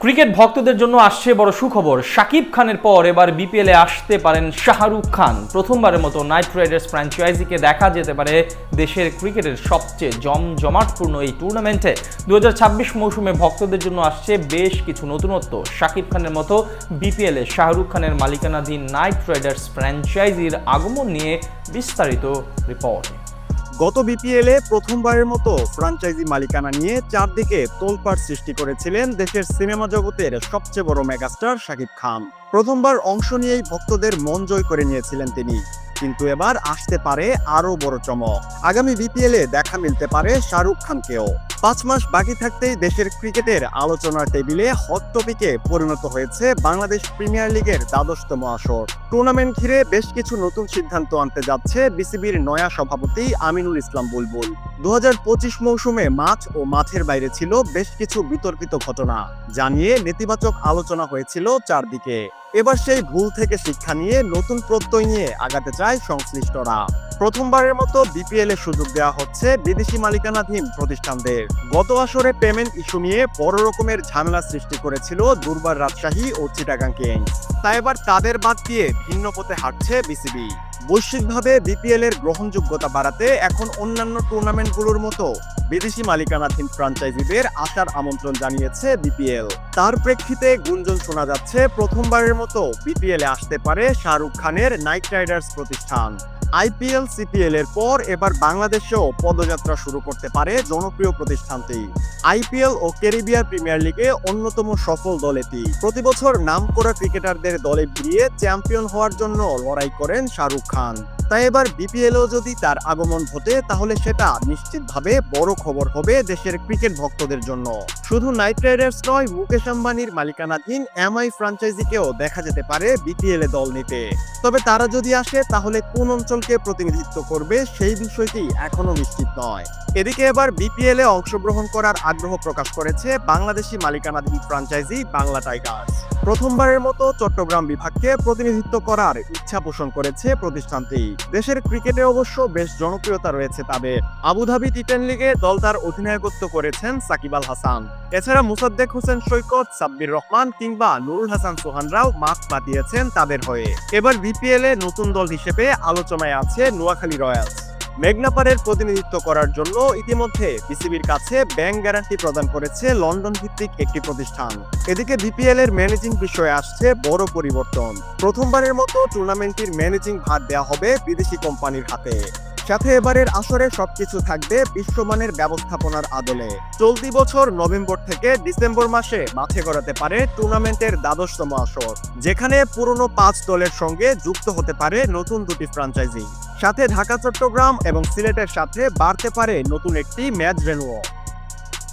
Cricket ভক্তদের জন্য আসছে বড় সুখবর। শাকিব খানের পর এবার বিপিএলে আসতে পারেন শাহরুখ খান। প্রথমবারের মতো নাইট রাইডার্স ফ্র্যাঞ্চাইজিকে দেখা যেতে পারে দেশের ক্রিকেটের সবচেয়ে জমজমাটপূর্ণ এই টুর্নামেন্টে। দু হাজার ছাব্বিশ মৌসুমে ভক্তদের জন্য আসছে বেশ কিছু নতুনত্ব। শাকিব খানের মতো বিপিএলে শাহরুখ খানের মালিকানাধীন নাইট রাইডার্স ফ্র্যাঞ্চাইজির আগমন নিয়ে বিস্তারিত রিপোর্ট গত বিপিএলে প্রথমবারের মতো ফ্রাঞ্চাইজি মালিকানা নিয়ে চারদিকে তোলপাড় সৃষ্টি করেছিলেন দেশের সিনেমা জগতের সবচেয়ে বড় মেগাস্টার শাকিব খান। প্রথমবার অংশ নিয়েই ভক্তদের মন জয় করে নিয়েছিলেন তিনি। কিন্তু এবার আসতে পারে আরও বড় চমক। আগামী বিপিএলে দেখা মিলতে পারে শাহরুখ খানকেও। পাঁচ মাস বাকি থাকতেই দেশের ক্রিকেটের আলোচনার টেবিলে হট টপিকে পরিণত হয়েছে বাংলাদেশ প্রিমিয়ার লিগের দ্বাদশতম আসর। টুর্নামেন্ট ঘিরে বেশ কিছু নতুন সিদ্ধান্ত আনতে যাচ্ছে বিসিবির নয়া সভাপতি আমিনুল ইসলাম বুলবুল। দু হাজার পঁচিশ মৌসুমে মাঠ ও মাঠের বাইরে ছিল বেশ কিছু বিতর্কিত ঘটনা জানিয়ে নেতিবাচক আলোচনা হয়েছিল চারদিকে। এবার সেই ভুল থেকে শিক্ষা নিয়ে নতুন প্রত্যয় নিয়ে আগাতে চায় সংশ্লিষ্টরা। প্রথমবারের মতো বিপিএল এ সুযোগ দেওয়া হচ্ছে বিদেশি মালিকানাধীন প্রতিষ্ঠানদের। গত আসরে পেমেন্ট ইস্যু নিয়ে বড় রকমের ঝামেলা সৃষ্টি করেছিল দুর্বার রাজশাহী ও চিটাগাং কিংস তাই এবার তাদের বাদ দিয়ে ভিন্ন পথে হাঁটছে বিসিবি বৈশ্বিকভাবে বিপিএল এর গ্রহণযোগ্যতা বাড়াতে এখন অন্যান্য টুর্নামেন্টগুলোর মতো বিদেশি মালিকানাধীন ফ্রাঞ্চাইজিদের আসার আমন্ত্রণ জানিয়েছে বিপিএল তার প্রেক্ষিতে গুঞ্জন শোনা যাচ্ছে প্রথমবারের মতো বিপিএল এ আসতে পারে শাহরুখ খানের নাইট রাইডার্স প্রতিষ্ঠান। আইপিএল, সিপিএল এর পর এবার বাংলাদেশেও পদযাত্রা শুরু করতে পারে জনপ্রিয় প্রতিষ্ঠানটি। আইপিএল ও ক্যারিবিয়ার প্রিমিয়ার লিগে অন্যতম সফল দল এটি। প্রতি বছর নাম করা ক্রিকেটারদের দলে ভিড়িয়ে চ্যাম্পিয়ন হওয়ার জন্য লড়াই করেন শাহরুখ খান। তাই এবার বিপিএলও যদি তার আগমন ঘটে, তাহলে সেটা নিশ্চিতভাবে বড় খবর হবে দেশের ক্রিকেট ভক্তদের জন্য। শুধু নাইট রাইডার্স নয়, মুকেশ আম্বানির মালিকানাধীন এমআই ফ্রাঞ্চাইজিকেও দেখা যেতে পারে বিপিএল এ দল নিতে। তবে তারা যদি আসে, তাহলে কোন অঞ্চলকে প্রতিনিধিত্ব করবে সেই বিষয়টি এখনও নিশ্চিত নয়। এদিকে এবার বিপিএল এ অংশগ্রহণ করার আগ্রহ প্রকাশ করেছে বাংলাদেশি মালিকানাধীন ফ্রাঞ্চাইজি বাংলা টাইগার্স। প্রথমবারের মতো চট্টগ্রাম বিভাগকে প্রতিনিধিত্ব করার ইচ্ছা পোষণ করেছে প্রতিষ্ঠানটি। দেশের ক্রিকেটে অবশ্য বেশ জনপ্রিয়তা রয়েছে তাদের আবুধাবি টি টেন লিগে দল তার অধিনায়কত্ব করেছেন সাকিব আল হাসান। এছাড়া মুসাদ্দেক হোসেন সৈকত, সাব্বির রহমান কিংবা নুরুল হাসান সোহানরাও মাঠ পাতিয়েছেন তাদের হয়ে। এবার বিপিএল এ নতুন দল হিসেবে আলোচনায় আছে নোয়াখালী রয়্যালস। মেঘনাপারের প্রতিনিধিত্ব করার জন্য ইতিমধ্যে বিসিবির কাছে ব্যাংক গ্যারান্টি প্রদান করেছে লন্ডন ভিত্তিক একটি প্রতিষ্ঠান। এদিকে বিপিএল এর ম্যানেজিং বিষয়ে আসছে বড় পরিবর্তন। প্রথমবারের মতো টুর্নামেন্টটির ম্যানেজিং ভার দেওয়া হবে বিদেশি কোম্পানির হাতে। সাথে এবারের আসরে সবকিছু থাকবে বিশ্বমানের ব্যবস্থাপনার আদলে। চলতি বছর নভেম্বর থেকে ডিসেম্বর মাসে মাঠে গড়াতে পারে টুর্নামেন্টের দ্বাদশতম আসর, যেখানে পুরনো পাঁচ দলের সঙ্গে যুক্ত হতে পারে নতুন দুটি ফ্রাঞ্চাইজি। সাথে ঢাকা চট্টগ্রাম এবং সিলেটের সাথে বাড়তে পারে নতুন একটি ম্যাচ ভেন্যুও